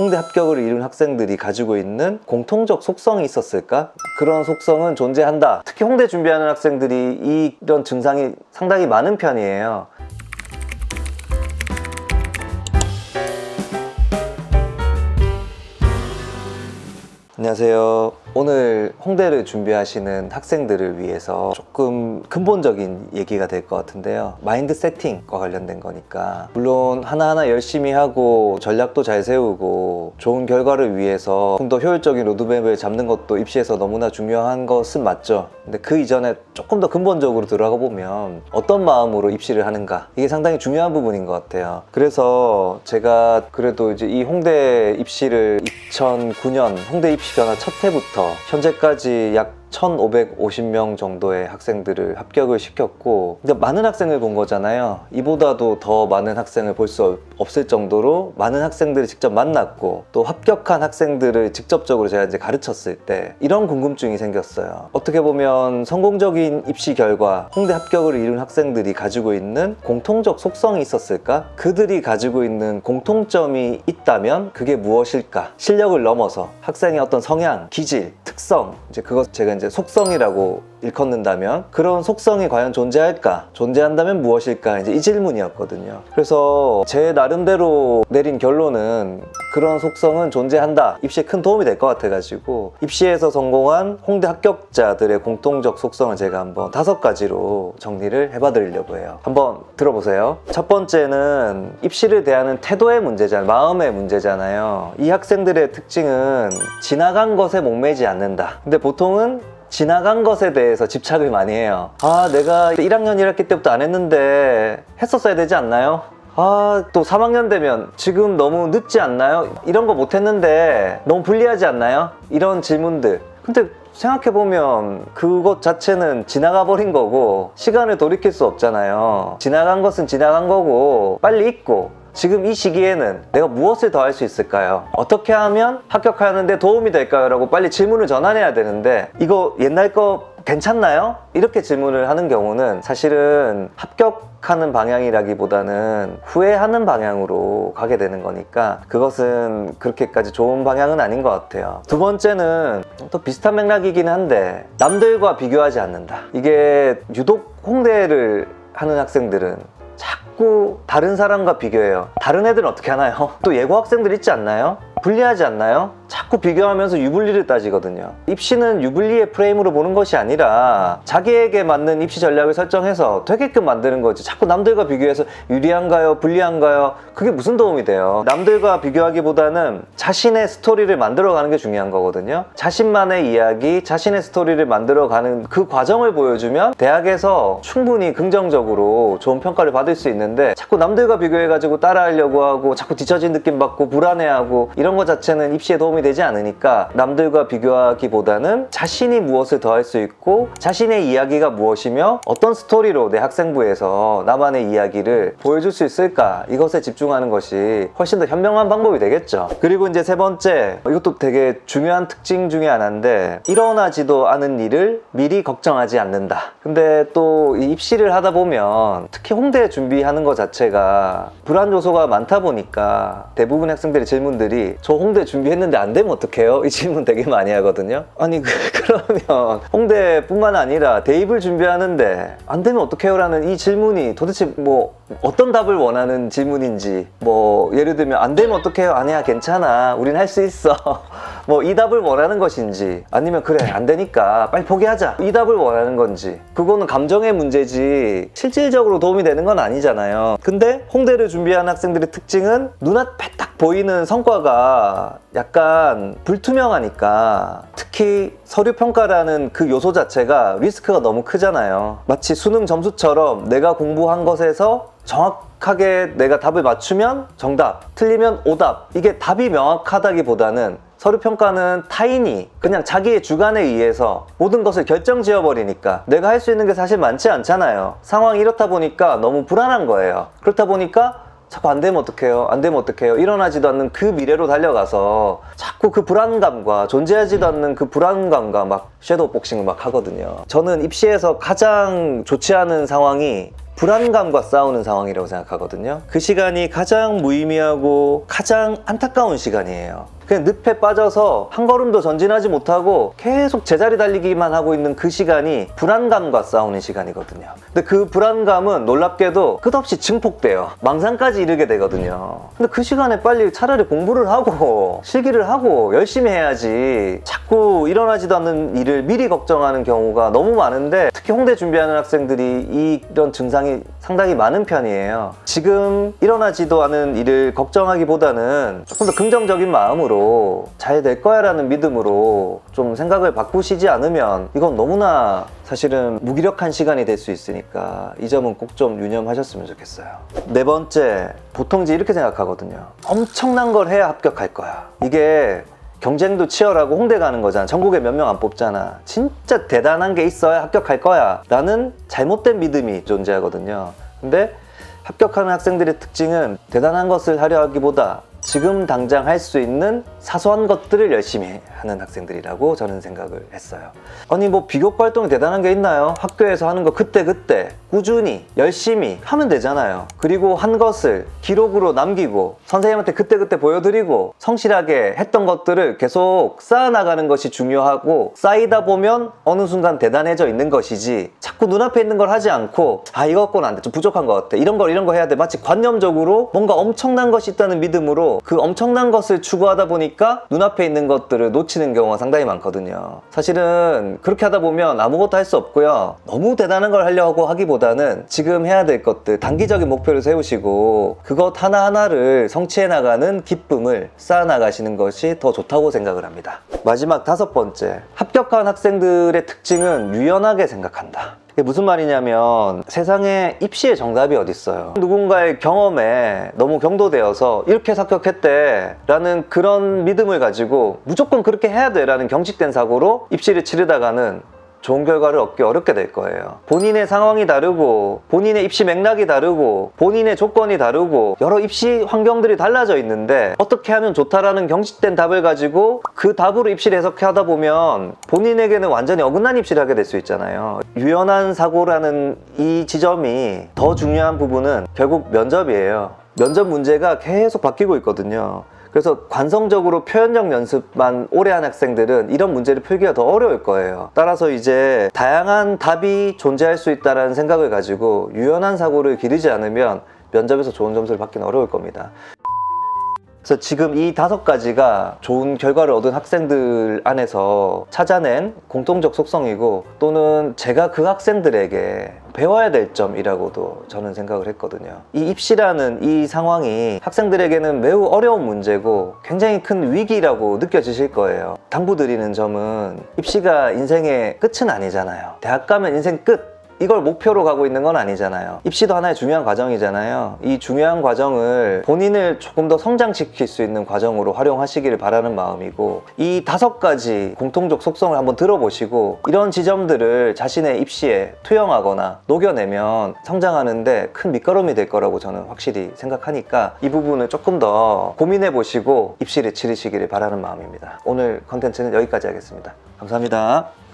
홍대 합격을 이룬 학생들이 가지고 있는 공통적 속성이 있었을까? 그런 속성은 존재한다. 특히 홍대 준비하는 학생들이 이런 증상이 상당히 많은 편이에요. 안녕하세요. 오늘 홍대를 준비하시는 학생들을 위해서 조금 근본적인 얘기가 될 것 같은데요. 마인드 세팅과 관련된 거니까. 물론 하나하나 열심히 하고 전략도 잘 세우고 좋은 결과를 위해서 좀 더 효율적인 로드맵을 잡는 것도 입시에서 너무나 중요한 것은 맞죠. 근데 그 이전에 조금 더 근본적으로 들어가 보면 어떤 마음으로 입시를 하는가. 이게 상당히 중요한 부분인 것 같아요. 그래서 제가 그래도 이제 이 홍대 입시를 2009년 홍대 입시 변화 첫 해부터 현재까지 약 1,550명 정도의 학생들을 합격을 시켰고 그러니까 많은 학생을 본 거잖아요. 이보다도 더 많은 학생을 볼 수 없을 정도로 많은 학생들을 직접 만났고 또 합격한 학생들을 직접적으로 제가 이제 가르쳤을 때 이런 궁금증이 생겼어요. 어떻게 보면 성공적인 입시 결과 홍대 합격을 이룬 학생들이 가지고 있는 공통적 속성이 있었을까? 그들이 가지고 있는 공통점이 있다면 그게 무엇일까? 실력을 넘어서 학생의 어떤 성향, 기질, 특성 이제 그것 제가 이제 속성이라고 일컫는다면 그런 속성이 과연 존재할까? 존재한다면 무엇일까? 이제 이 질문이었거든요. 그래서 제 나름대로 내린 결론은 그런 속성은 존재한다. 입시에 큰 도움이 될 것 같아가지고 입시에서 성공한 홍대 합격자들의 공통적 속성을 제가 한번 다섯 가지로 정리를 해봐드리려고 해요. 한번 들어보세요. 첫 번째는 입시를 대하는 태도의 문제잖아요. 마음의 문제잖아요. 이 학생들의 특징은 지나간 것에 목매지 않는다. 근데 보통은 지나간 것에 대해서 집착을 많이 해요. 아, 내가 1학년 1학기 때부터 안 했는데 했었어야 되지 않나요? 아, 또 3학년 되면 지금 너무 늦지 않나요? 이런 거 못했는데 너무 불리하지 않나요? 이런 질문들. 근데 생각해보면 그것 자체는 지나가 버린 거고 시간을 돌이킬 수 없잖아요. 지나간 것은 지나간 거고 빨리 잊고 지금 이 시기에는 내가 무엇을 더 할 수 있을까요? 어떻게 하면 합격하는데 도움이 될까요? 라고 빨리 질문을 전환해야 되는데 이거 옛날 거 괜찮나요? 이렇게 질문을 하는 경우는 사실은 합격하는 방향이라기보다는 후회하는 방향으로 가게 되는 거니까 그것은 그렇게까지 좋은 방향은 아닌 것 같아요. 두 번째는 또 비슷한 맥락이긴 한데 남들과 비교하지 않는다. 이게 유독 홍대를 하는 학생들은 자꾸 다른 사람과 비교해요. 다른 애들은 어떻게 하나요? 또 예고 학생들 있지 않나요? 불리하지 않나요? 자꾸 비교하면서 유불리를 따지거든요. 입시는 유불리의 프레임으로 보는 것이 아니라 자기에게 맞는 입시 전략을 설정해서 되게끔 만드는 거지. 자꾸 남들과 비교해서 유리한가요? 불리한가요? 그게 무슨 도움이 돼요? 남들과 비교하기보다는 자신의 스토리를 만들어가는 게 중요한 거거든요. 자신만의 이야기, 자신의 스토리를 만들어가는 그 과정을 보여주면 대학에서 충분히 긍정적으로 좋은 평가를 받을 수 있는데 자꾸 남들과 비교해가지고 따라하려고 하고 자꾸 뒤처진 느낌 받고 불안해하고 이런 것 자체는 입시에 도움이 되지 않으니까 남들과 비교하기보다는 자신이 무엇을 더할 수 있고 자신의 이야기가 무엇이며 어떤 스토리로 내 학생부에서 나만의 이야기를 보여줄 수 있을까? 이것에 집중하는 것이 훨씬 더 현명한 방법이 되겠죠. 그리고 이제 세 번째 이것도 되게 중요한 특징 중에 하나인데 일어나지도 않은 일을 미리 걱정하지 않는다. 근데 또이 입시를 하다 보면 특히 홍대 준비하는 것 자체가 불안 요소가 많다 보니까 대부분 학생들의 질문들이 저 홍대 준비했는데 안 되면 어떡해요? 이 질문 되게 많이 하거든요. 아니 그, 그러면 홍대뿐만 아니라 대입을 준비하는데 안 되면 어떡해요? 라는 이 질문이 도대체 뭐 어떤 답을 원하는 질문인지 뭐 예를 들면 안 되면 어떡해요? 아니야 괜찮아 우린 할 수 있어 뭐 이 답을 원하는 것인지 아니면 그래 안 되니까 빨리 포기하자. 이 답을 원하는 건지. 그거는 감정의 문제지 실질적으로 도움이 되는 건 아니잖아요. 근데 홍대를 준비하는 학생들의 특징은 눈앞에 딱 보이는 성과가 약간 불투명하니까 특히 서류 평가라는 그 요소 자체가 리스크가 너무 크잖아요. 마치 수능 점수처럼 내가 공부한 것에서 정확 하게 내가 답을 맞추면 정답, 틀리면 오답. 이게 답이 명확하다기보다는 서류 평가는 타인이 그냥 자기의 주관에 의해서 모든 것을 결정 지어 버리니까 내가 할 수 있는 게 사실 많지 않잖아요. 상황이 이렇다 보니까 너무 불안한 거예요. 그렇다 보니까 자꾸 안 되면 어떡해요? 안 되면 어떡해요? 일어나지도 않는 그 미래로 달려가서 자꾸 그 불안감과 존재하지도 않는 그 불안감과 막 섀도우 복싱을 막 하거든요. 저는 입시에서 가장 좋지 않은 상황이 불안감과 싸우는 상황이라고 생각하거든요. 그 시간이 가장 무의미하고 가장 안타까운 시간이에요. 그냥 늪에 빠져서 한 걸음도 전진하지 못하고 계속 제자리 달리기만 하고 있는 그 시간이 불안감과 싸우는 시간이거든요. 근데 그 불안감은 놀랍게도 끝없이 증폭돼요. 망상까지 이르게 되거든요. 근데 그 시간에 빨리 차라리 공부를 하고 실기를 하고 열심히 해야지 자꾸 일어나지도 않는 일을 미리 걱정하는 경우가 너무 많은데 특히 홍대 준비하는 학생들이 이런 증상이 상당히 많은 편이에요. 지금 일어나지도 않은 일을 걱정하기보다는 조금 더 긍정적인 마음으로 잘 될 거야 라는 믿음으로 좀 생각을 바꾸시지 않으면 이건 너무나 사실은 무기력한 시간이 될 수 있으니까 이 점은 꼭 좀 유념하셨으면 좋겠어요. 네 번째, 보통 이제 이렇게 생각하거든요. 엄청난 걸 해야 합격할 거야. 이게 경쟁도 치열하고 홍대 가는 거잖아. 전국에 몇 명 안 뽑잖아. 진짜 대단한 게 있어야 합격할 거야. 라는 잘못된 믿음이 존재하거든요. 근데 합격하는 학생들의 특징은 대단한 것을 하려 하기보다 지금 당장 할 수 있는 사소한 것들을 열심히 하는 학생들이라고 저는 생각을 했어요. 아니 뭐 비교과 활동이 대단한 게 있나요? 학교에서 하는 거 그때 그때 꾸준히 열심히 하면 되잖아요. 그리고 한 것을 기록으로 남기고 선생님한테 그때 그때 보여드리고 성실하게 했던 것들을 계속 쌓아나가는 것이 중요하고 쌓이다 보면 어느 순간 대단해져 있는 것이지 자꾸 눈앞에 있는 걸 하지 않고 아 이거 갖고는 안 돼. 좀 부족한 것 같아. 이런 걸 이런 거 해야 돼. 마치 관념적으로 뭔가 엄청난 것이 있다는 믿음으로 그 엄청난 것을 추구하다 보니까 눈앞에 있는 것들을 놓치는 경우가 상당히 많거든요. 사실은 그렇게 하다 보면 아무것도 할 수 없고요. 너무 대단한 걸 하려고 하기보다는 지금 해야 될 것들 단기적인 목표를 세우시고 그것 하나하나를 성취해 나가는 기쁨을 쌓아 나가시는 것이 더 좋다고 생각을 합니다. 마지막 다섯 번째. 합격한 학생들의 특징은 유연하게 생각한다. 이게 무슨 말이냐면 세상에 입시의 정답이 어딨어요. 누군가의 경험에 너무 경도되어서 이렇게 합격했대 라는 그런 믿음을 가지고 무조건 그렇게 해야 돼 라는 경직된 사고로 입시를 치르다가는 좋은 결과를 얻기 어렵게 될 거예요. 본인의 상황이 다르고, 본인의 입시 맥락이 다르고, 본인의 조건이 다르고, 여러 입시 환경들이 달라져 있는데, 어떻게 하면 좋다라는 경직된 답을 가지고 그 답으로 입시를 해석하다 보면 본인에게는 완전히 어긋난 입시를 하게 될 수 있잖아요. 유연한 사고라는 이 지점이 더 중요한 부분은 결국 면접이에요. 면접 문제가 계속 바뀌고 있거든요. 그래서 관성적으로 표현력 연습만 오래 한 학생들은 이런 문제를 풀기가 더 어려울 거예요. 따라서 이제 다양한 답이 존재할 수 있다는 생각을 가지고 유연한 사고를 기르지 않으면 면접에서 좋은 점수를 받기는 어려울 겁니다. 그래서 지금 이 다섯 가지가 좋은 결과를 얻은 학생들 안에서 찾아낸 공통적 속성이고 또는 제가 그 학생들에게 배워야 될 점이라고도 저는 생각을 했거든요. 이 입시라는 이 상황이 학생들에게는 매우 어려운 문제고 굉장히 큰 위기라고 느껴지실 거예요. 당부드리는 점은 입시가 인생의 끝은 아니잖아요. 대학 가면 인생 끝! 이걸 목표로 가고 있는 건 아니잖아요. 입시도 하나의 중요한 과정이잖아요. 이 중요한 과정을 본인을 조금 더 성장시킬 수 있는 과정으로 활용하시기를 바라는 마음이고 이 다섯 가지 공통적 속성을 한번 들어보시고 이런 지점들을 자신의 입시에 투영하거나 녹여내면 성장하는데 큰 밑거름이 될 거라고 저는 확실히 생각하니까 이 부분을 조금 더 고민해 보시고 입시를 치르시기를 바라는 마음입니다. 오늘 컨텐츠는 여기까지 하겠습니다. 감사합니다.